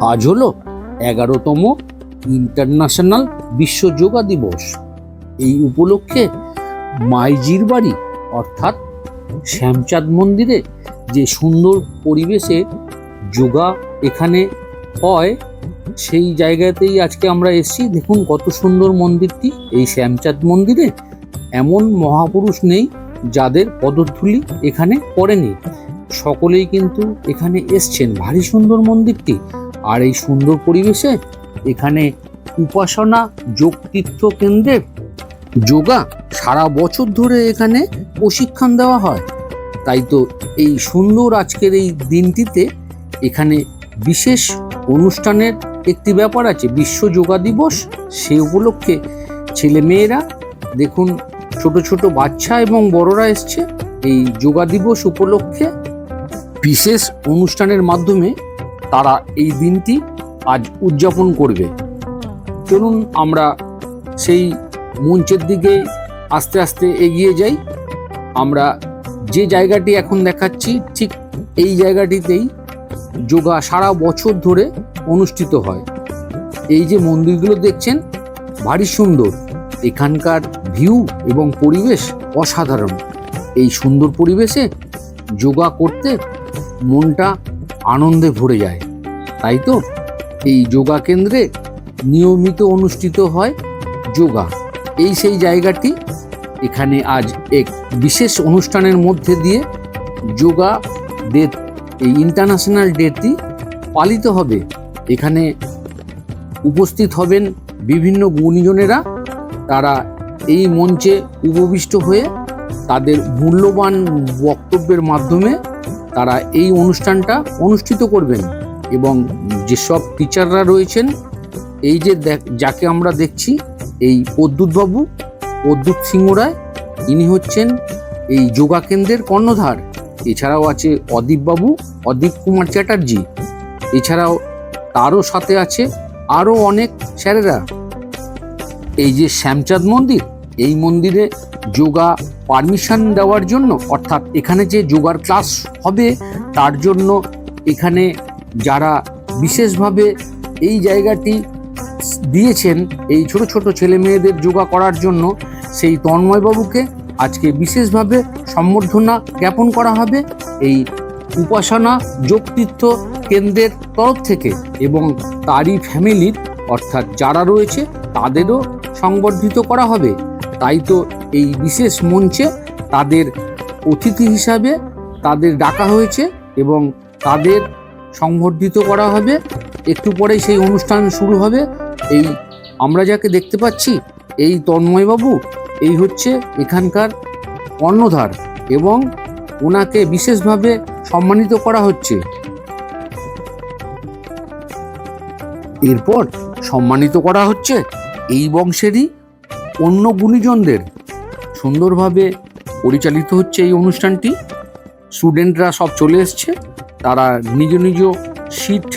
আজ হলো এগারোতম ইন্টারন্যাশনাল বিশ্ব যোগা দিবস। এই উপলক্ষে মাইজির বাড়ি, অর্থাৎ শ্যামচাঁদ মন্দিরে যে সুন্দর পরিবেশে যোগা এখানে হয়, সেই জায়গাতেই আজকে আমরা এসেছি। দেখুন কত সুন্দর মন্দিরটি। এই শ্যামচাঁদ মন্দিরে এমন মহাপুরুষ নেই যাদের পদধূলি এখানে পড়েনি। সকলেই কিন্তু এখানে এসছেন। ভারী সুন্দর মন্দিরটি। আর এই সুন্দর পরিবেশে এখানে উপাসনা যোগ তীর্থ কেন্দ্রের যোগা সারা বছর ধরে এখানে প্রশিক্ষণ দেওয়া হয়। তাই তো এই সুন্দর আজকের এই দিনটিতে এখানে বিশেষ অনুষ্ঠানের একটি ব্যাপার আছে, বিশ্ব যোগা দিবস। সে উপলক্ষে ছেলে মেয়েরা দেখুন ছোট ছোট বাচ্চা এবং বড়রা এসছে, এই যোগা দিবস উপলক্ষে বিশেষ অনুষ্ঠানের মাধ্যমে তারা এই দিনটি আজ উদযাপন করবে। চলুন আমরা সেই মঞ্চের দিকে আস্তে আস্তে এগিয়ে যাই। আমরা যে জায়গাটি এখন দেখাচ্ছি, ঠিক এই জায়গাটিতেই যোগা সারা বছর ধরে অনুষ্ঠিত হয়। এই যে মন্দিরগুলো দেখছেন, ভারী সুন্দর। এখানকার ভিউ এবং পরিবেশ অসাধারণ। এই সুন্দর পরিবেশে যোগা করতে মনটা আনন্দে ভরে যায়। তাই তো? এই যোগা কেন্দ্রে নিয়মিত অনুষ্ঠিত হয় যোগা। এই সেই জায়গাটি, এখানে আজ এক বিশেষ অনুষ্ঠানের মধ্যে দিয়ে যোগা ডে, এই ইন্টারন্যাশনাল ডেটি পালিত হবে। এখানে উপস্থিত হবেন বিভিন্ন গুণীজনেরা। তারা এই মঞ্চে উপবিষ্ট হয়ে তাদের মূল্যবান বক্তব্যের মাধ্যমে তারা এই অনুষ্ঠানটা অনুষ্ঠিত করবেন। এবং যেসব টিচাররা রয়েছেন, এই যে যাকে আমরা দেখছি, এই প্রদ্যুৎবাবু, প্রদ্যুৎ সিংহ রায়, ইনি হচ্ছেন এই যোগা কেন্দ্রের কর্ণধার। এছাড়াও আছে অদীপবাবু, অদীপ কুমার চ্যাটার্জি। এছাড়াও তারও সাথে আছে আরও অনেক স্যারেরা। এই যে শ্যামচাঁদ মন্দির, এই মন্দিরে যোগা পারমিশন দেওয়ার জন্য, অর্থাৎ এখানে যে যোগার ক্লাস হবে, তার জন্য এখানে যারা বিশেষভাবে এই জায়গাটি দিয়েছেন এই ছোট ছোট ছেলে মেয়েদের যোগা করার জন্য, সেই তন্ময়বাবুকে আজকে বিশেষভাবে সম্বর্ধনা জ্ঞাপন করা হবে এই উপাসনা যোগতীর্থ কেন্দ্রের তরফ থেকে এবং তারই ফ্যামিলির, অর্থাৎ যারা রয়েছে তাদেরও সংবর্ধিত করা হবে। তাই তো এই বিশেষ মঞ্চে তাদের অতিথি হিসাবে তাদের ডাকা হয়েছে এবং তাদের সংবর্ধিত করা হবে। একটু পরেই সেই অনুষ্ঠান শুরু হবে। এই আমরা যাকে দেখতে পাচ্ছি, এই তন্ময়বাবু, এই হচ্ছে এখানকার কর্ণধার এবং ওনাকে বিশেষভাবে সম্মানিত করা হচ্ছে। এরপর সম্মানিত করা হচ্ছে এই বংশেরই অন্য গুণীজনদের। সুন্দরভাবে পরিচালিত হচ্ছে এই অনুষ্ঠানটি। স্টুডেন্টরা সব চলে এসছে। তারা নিজ নিজ সিট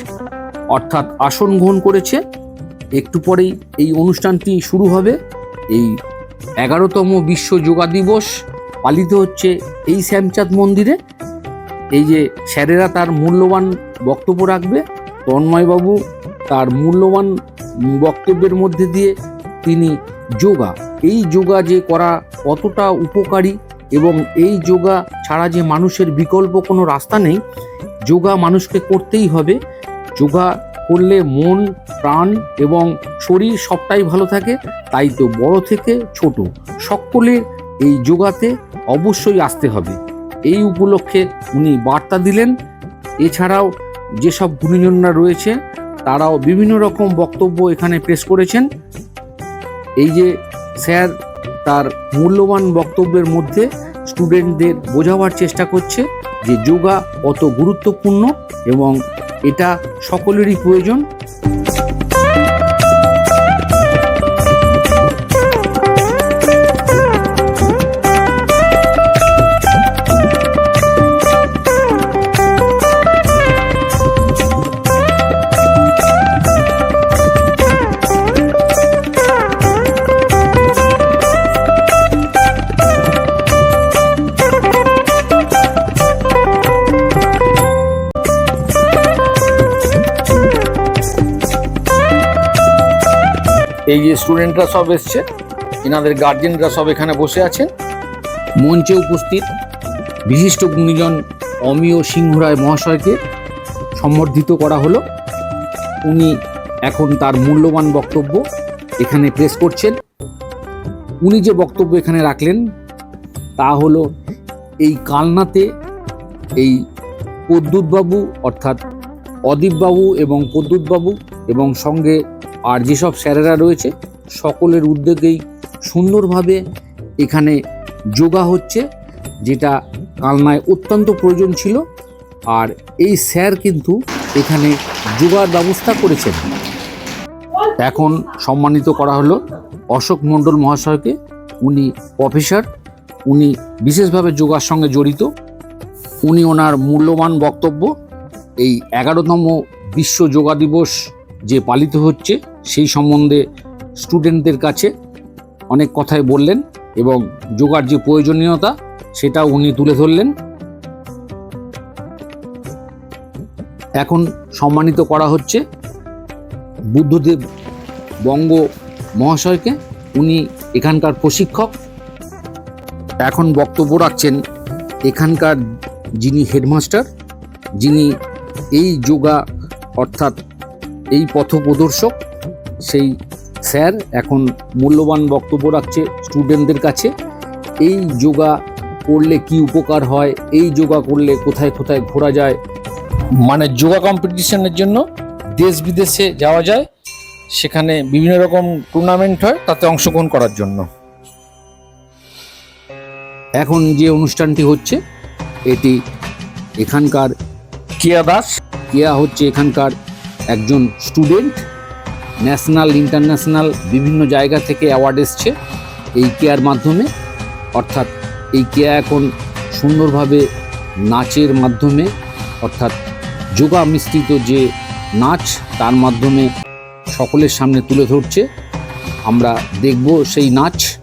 অর্থাৎ আসন গ্রহণ করেছে। একটু পরেই এই অনুষ্ঠানটি শুরু হবে। এই এগারোতম বিশ্ব যোগা দিবস পালিত হচ্ছে এই শ্যামচাঁদ মন্দিরে। এই যে স্যারেরা তার মূল্যবান বক্তব্য রাখবে, তন্ময়বাবু তার মূল্যবান বক্তব্যের মধ্যে দিয়ে তিনি যোগা, এই যোগা যে করা কতটা উপকারী এবং এই যোগা ছাড়া যে মানুষের বিকল্প কোনো রাস্তা নেই যোগা মানুষকে করতেই হবে। যোগা করলে মন, প্রাণ এবং শরীর সবটাই ভালো থাকে, তাই তো বড় থেকে ছোট সকলের এই যোগাতে অবশ্যই আসতে হবে। এই উপলক্ষে উনি বার্তা দিলেন। এছাড়াও যেসব গুণীজনরা রয়েছে, তারাও বিভিন্ন রকম বক্তব্য এখানে পেশ করেছেন। এই যে স্যার তার মূল্যবান বক্তব্যের মধ্যে স্টুডেন্টদের বোঝাবার চেষ্টা করছে যে যোগা কত গুরুত্বপূর্ণ এবং এটা সকলেরই প্রয়োজন। এই যে স্টুডেন্টরা সব এসছে, এনাদের গার্জেনরা সব এখানে বসে আছেন। মঞ্চে উপস্থিত বিশিষ্ট গুণীজন অমিয় সিংহরায় মহাশয়কে সম্বর্ধিত করা হলো। উনি এখন তার মূল্যবান বক্তব্য এখানে প্রেস করছেন। উনি যে বক্তব্য এখানে রাখলেন, তা হলো এই কালনাতে এই প্রদ্যুৎবাবু অর্থাৎ অদীপবাবু এবং প্রদ্যুৎবাবু এবং সঙ্গে আর যেসব স্যারেরা রয়েছে, সকলের উদ্যোগেই সুন্দরভাবে এখানে যোগা হচ্ছে, যেটা কালনায় অত্যন্ত প্রয়োজন ছিল। আর এই স্যার কিন্তু এখানে যোগার ব্যবস্থা করেছেন। এখন সম্মানিত করা হলো অশোক মণ্ডল মহাশয়কে। উনি প্রফেসর, উনি বিশেষভাবে যোগার সঙ্গে জড়িত। উনি ওনার মূল্যবান বক্তব্য, এই এগারোতম বিশ্ব যোগা দিবস যে পালিত হচ্ছে সেই সম্বন্ধে স্টুডেন্টদের কাছে অনেক কথাই বললেন এবং যোগার যে প্রয়োজনীয়তা সেটাও উনি তুলে ধরলেন। এখন সম্মানিত করা হচ্ছে বুদ্ধদেব বঙ্গ মহাশয়কে। উনি এখানকার প্রশিক্ষক। এখন বক্তব্য রাখছেন এখানকার যিনি হেডমাস্টার, যিনি এই যোগা অর্থাৎ এই পথপ্রদর্শক সেই স্যার এখন মূল্যবান বক্তব্য রাখছে স্টুডেন্টদের কাছে। এই যোগা করলে কি উপকার হয়? এই যোগা করলে কোথায় কোথায় ঘোরা যায়? মানে যোগা কম্পিটিশনের জন্য দেশ বিদেশে যাওয়া যায়। সেখানে বিভিন্ন রকম টুর্নামেন্ট হয় তাতে অংশগ্রহণ করার জন্য। এখন যে অনুষ্ঠানটি হচ্ছে এটি এখানকার কিয়া দাস। কেয়া হচ্ছে এখানকার একজন স্টুডেন্ট ন্যাশনাল ইন্টারন্যাশনাল বিভিন্ন জায়গা থেকে অ্যাওয়ার্ড এসছে এই কেয়ার মাধ্যমে। অর্থাৎ এই কেয়া এখন সুন্দরভাবে নাচের মাধ্যমে, অর্থাৎ যোগা মিশ্রিত যে নাচ, তার মাধ্যমে সকলের সামনে তুলে ধরছে। আমরা দেখব সেই নাচ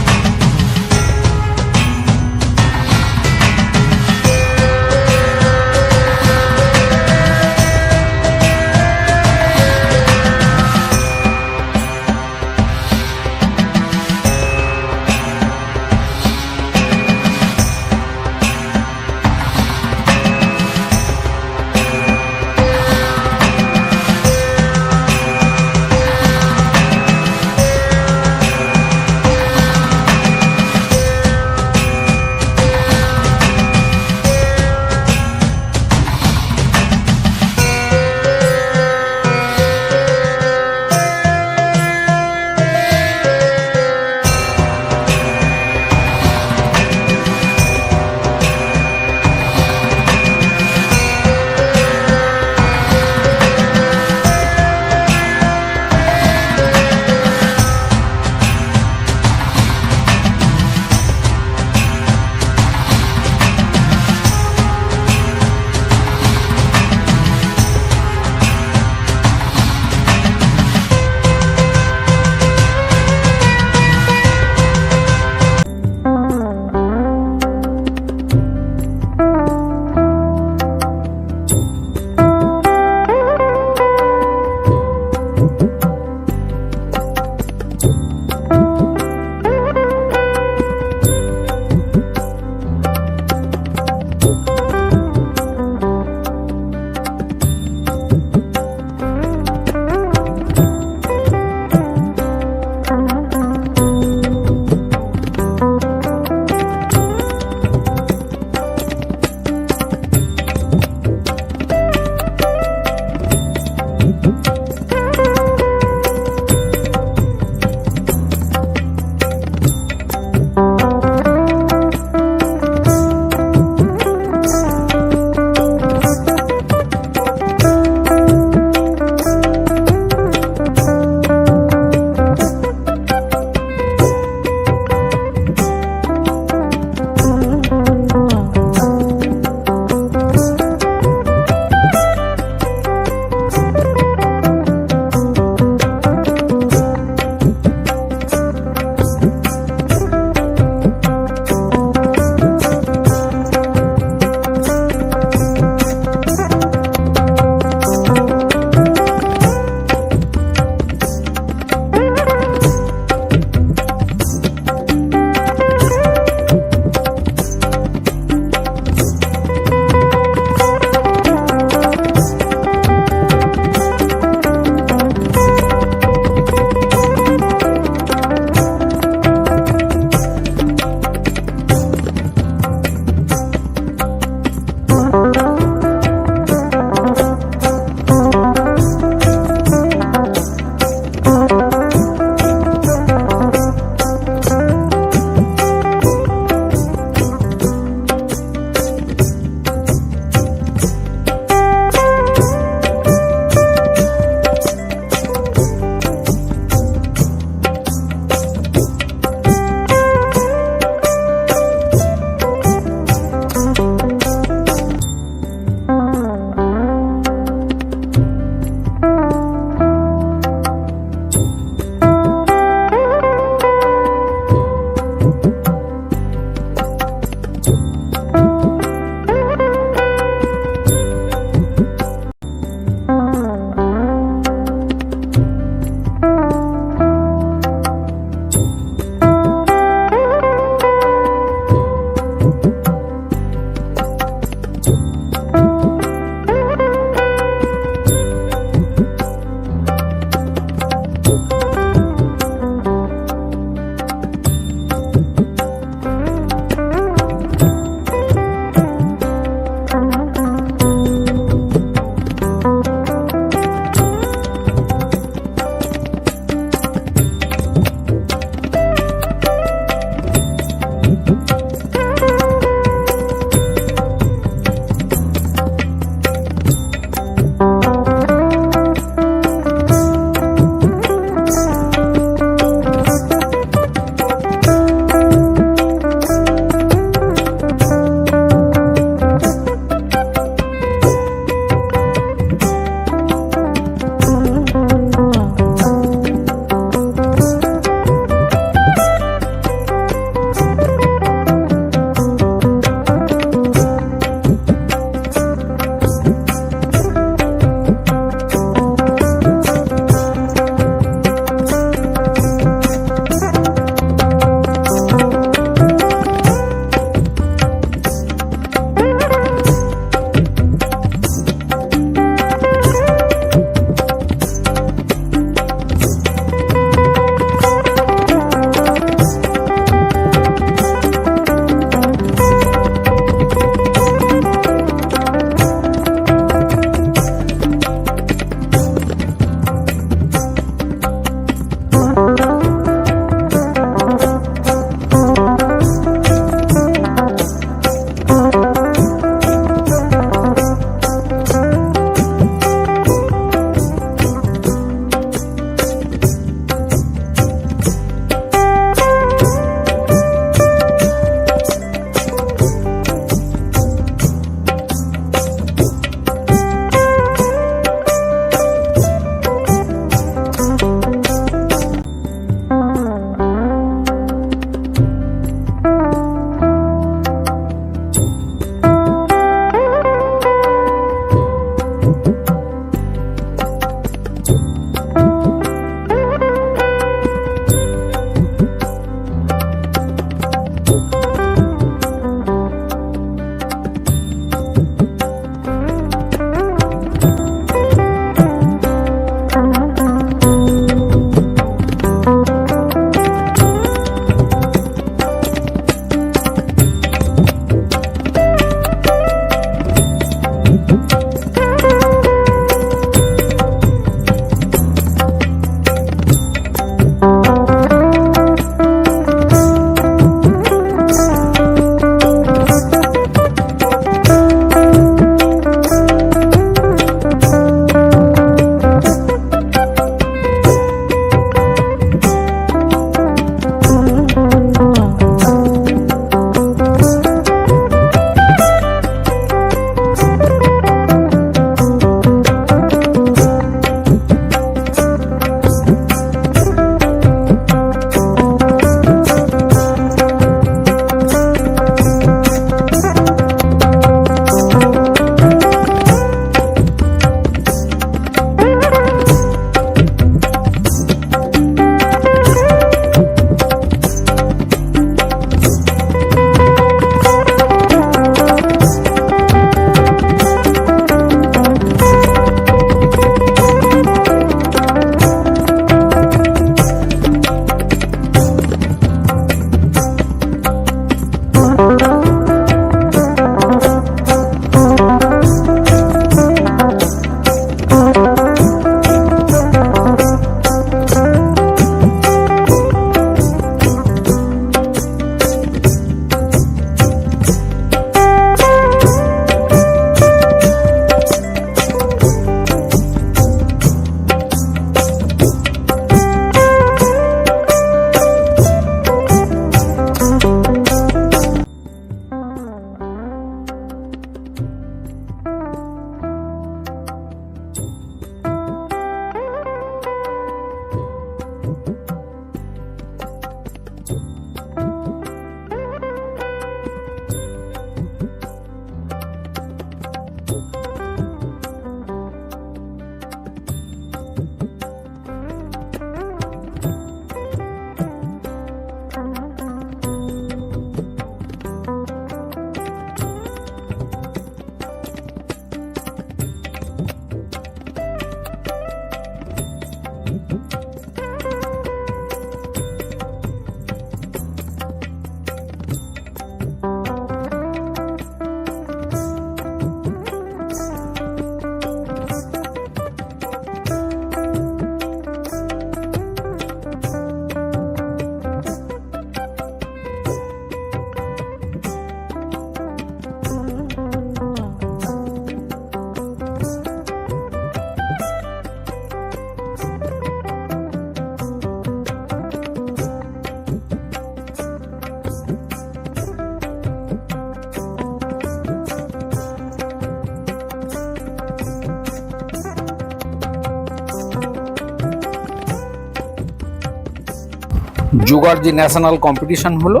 যোগার যে ন্যাশনাল কম্পিটিশন হলো,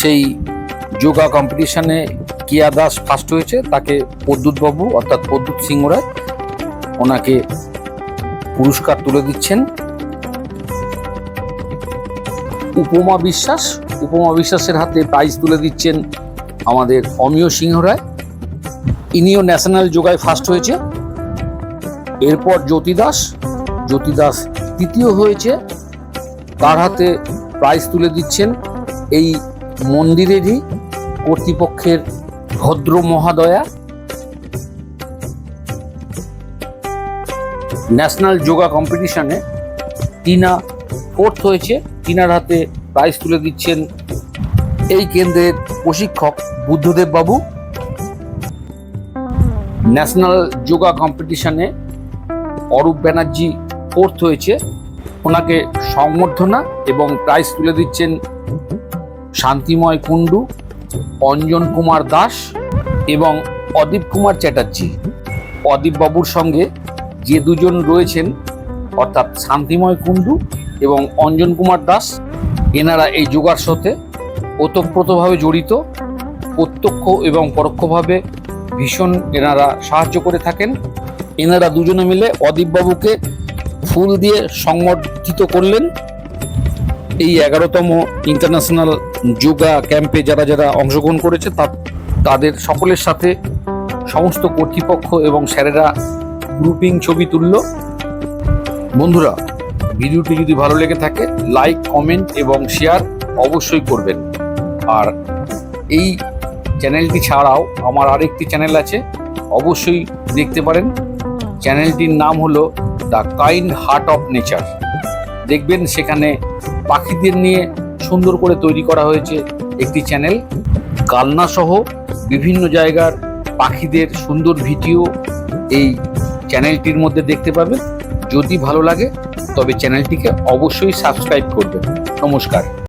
সেই যোগা কম্পিটিশনে কিয়া দাস ফার্স্ট হয়েছে, তাকে প্রদ্যুৎ বাবু অর্থাৎ প্রদ্যুৎ সিংহ রায় ওনাকে পুরস্কার তুলে দিচ্ছেন। উপমা বিশ্বাস, উপমা বিশ্বাসের হাতে প্রাইজ তুলে দিচ্ছেন আমাদের অমিয় সিংহ রায়। ইনিও ন্যাশনাল যোগায় ফার্স্ট হয়েছে। এরপর জ্যোতি দাস জ্যোতি দাস তৃতীয় হয়েছে। তার হাতে প্রাইজ তুলে দিচ্ছেন এই মন্দিরেরই কর্তৃপক্ষের ভদ্র মহাদয়া। ন্যাশনাল যোগা কম্পিটিশনে টিনা ফোর্থ হয়েছে। টিনার হাতে প্রাইজ তুলে দিচ্ছেন এই কেন্দ্রের প্রশিক্ষক বুদ্ধদেব বাবু। ন্যাশনাল যোগা কম্পিটিশনে অরূপ ব্যানার্জি ফোর্থ হয়েছে। ওনাকে সংবর্ধনা এবং প্রাইজ তুলে দিচ্ছেন শান্তিময় কুণ্ডু, অঞ্জন কুমার দাস এবং অদীপ কুমার চ্যাটার্জি। অদীপ বাবুর সঙ্গে যে দুজন রয়েছেন, অর্থাৎ শান্তিময় কুণ্ডু এবং অঞ্জন কুমার দাস, এনারা এই যোগার সাথে ওতপ্রোতভাবে জড়িত, প্রত্যক্ষ এবং পরোক্ষভাবে ভীষণ এনারা সাহায্য করে থাকেন। এনারা দুজনে মিলে অদীপবাবুকে ফুল দিয়ে সংবর্ধিত করলেন এই এগারোতম ইন্টারন্যাশনাল যোগা ক্যাম্পে যারা যারা অংশগ্রহণ করেছে, তা তাদের সকলের সাথে সমস্ত কর্তৃপক্ষ এবং স্যারেরা গ্রুপিং ছবি তুলল। বন্ধুরা, ভিডিওটি যদি ভালো লেগে থাকে, লাইক, কমেন্ট এবং শেয়ার অবশ্যই করবেন। আর এই চ্যানেলটি ছাড়াও আমার আরেকটি চ্যানেল আছে, অবশ্যই দেখতে পারেন। চ্যানেলটির নাম হলো the kind heart of nature. দেখবেন সেখানে পাখিদের নিয়ে সুন্দর করে তৈরি করা হয়েছে একটি চ্যানেল। কালনা সহ বিভিন্ন জায়গার পাখিদের সুন্দর ভিডিও এই চ্যানেলটির মধ্যে দেখতে পাবেন। যদি ভালো লাগে, তবে চ্যানেলটিকে অবশ্যই সাবস্ক্রাইব করবেন। নমস্কার।